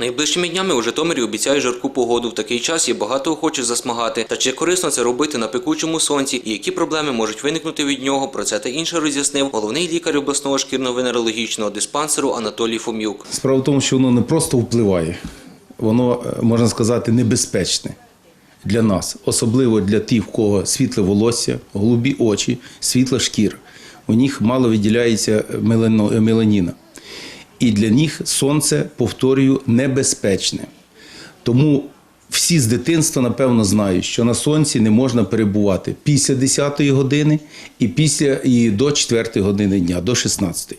Найближчими днями у Житомирі обіцяють жарку погоду. В такий час є багато охочих засмагати. Та чи корисно це робити на пекучому сонці і які проблеми можуть виникнути від нього? Про це та інше роз'яснив головний лікар обласного шкірно-венерологічного диспансеру Анатолій Фом'юк. Справа в тому, що воно не просто впливає, воно, е, можна сказати, небезпечне для нас, особливо для тих, в кого світле волосся, голубі очі, світла шкіра. У них мало виділяється меланіна. І для них сонце, повторюю, небезпечне. Тому всі з дитинства, напевно, знають, що на сонці не можна перебувати після 10-ї години і, після, і до 4 години дня, до 16-ї.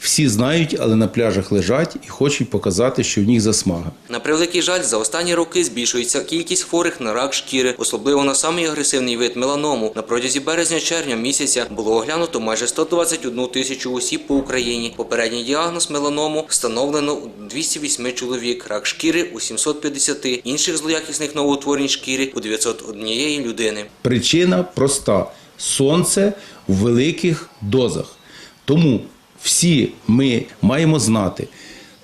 Всі знають, але на пляжах лежать і хочуть показати, що в них засмага. На превеликий жаль, за останні роки збільшується кількість хворих на рак шкіри, особливо на самий агресивний вид меланому. На протязі березня-червня місяця було оглянуто майже 121 тисячу осіб по Україні. Попередній діагноз меланому встановлено у 208 чоловік, рак шкіри у 750, інших злоякісних новоутворень шкіри у 901 людини. Причина проста: сонце в великих дозах. Тому всі ми маємо знати,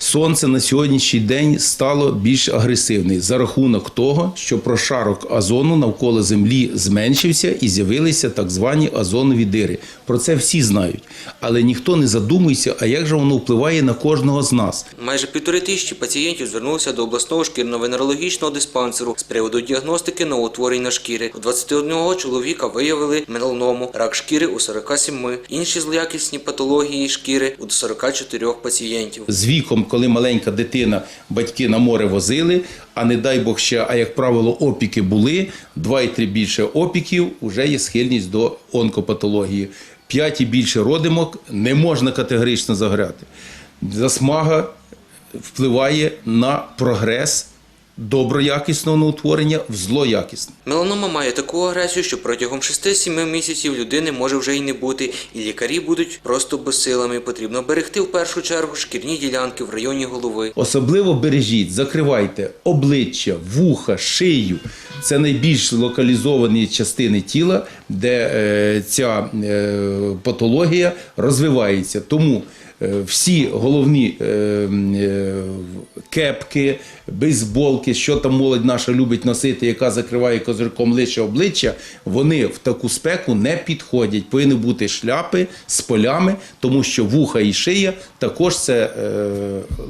сонце на сьогоднішній день стало більш агресивне за рахунок того, що прошарок озону навколо землі зменшився і з'явилися так звані озонові дири. Про це всі знають. Але ніхто не задумується, а як же воно впливає на кожного з нас. Майже півтори тисячі пацієнтів звернулися до обласного шкірно-венерологічного диспансеру з приводу діагностики новоутворень на шкіри. У 21 чоловіка виявили меланому, рак шкіри у 47, інші злоякісні патології шкіри у 44 пацієнтів. з віком, коли маленька дитина, батьки на море возили, а не дай Бог ще, а як правило, опіки були, два і три більше опіків, вже є схильність до онкопатології. П'ять і більше родимок не можна категорично заграти. Засмага впливає на прогрес доброякісного неутворення в злоякісне. Меланома має таку агресію, що протягом 6-7 місяців людини може вже й не бути, і лікарі будуть просто безсилами. Потрібно берегти в першу чергу шкірні ділянки в районі голови. Особливо бережіть, закривайте обличчя, вуха, шию. Це найбільш локалізовані частини тіла, де е, ця е, патологія розвивається. Тому е, всі головні кепки, бейсболки, що там молодь наша любить носити, яка закриває козирком лише обличчя, вони в таку спеку не підходять. Повинні бути шляпи з полями, тому що вуха і шия також це е,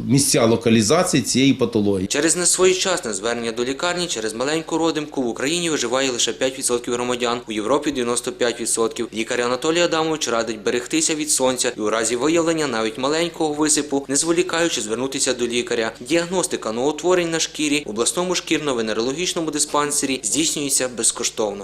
місця локалізації цієї патології. Через несвоєчасне звернення до лікарні через маленьку родимку в Україні виживає лише 5% громадян, у Європі 95%. Лікар Анатолій Адамович радить берегтися від сонця і у разі виявлення навіть маленького висипу, не зволікаючи звернутися до лікаря. Діагностика новоутворень на шкірі обласному шкірно-венерологічному диспансері здійснюється безкоштовно.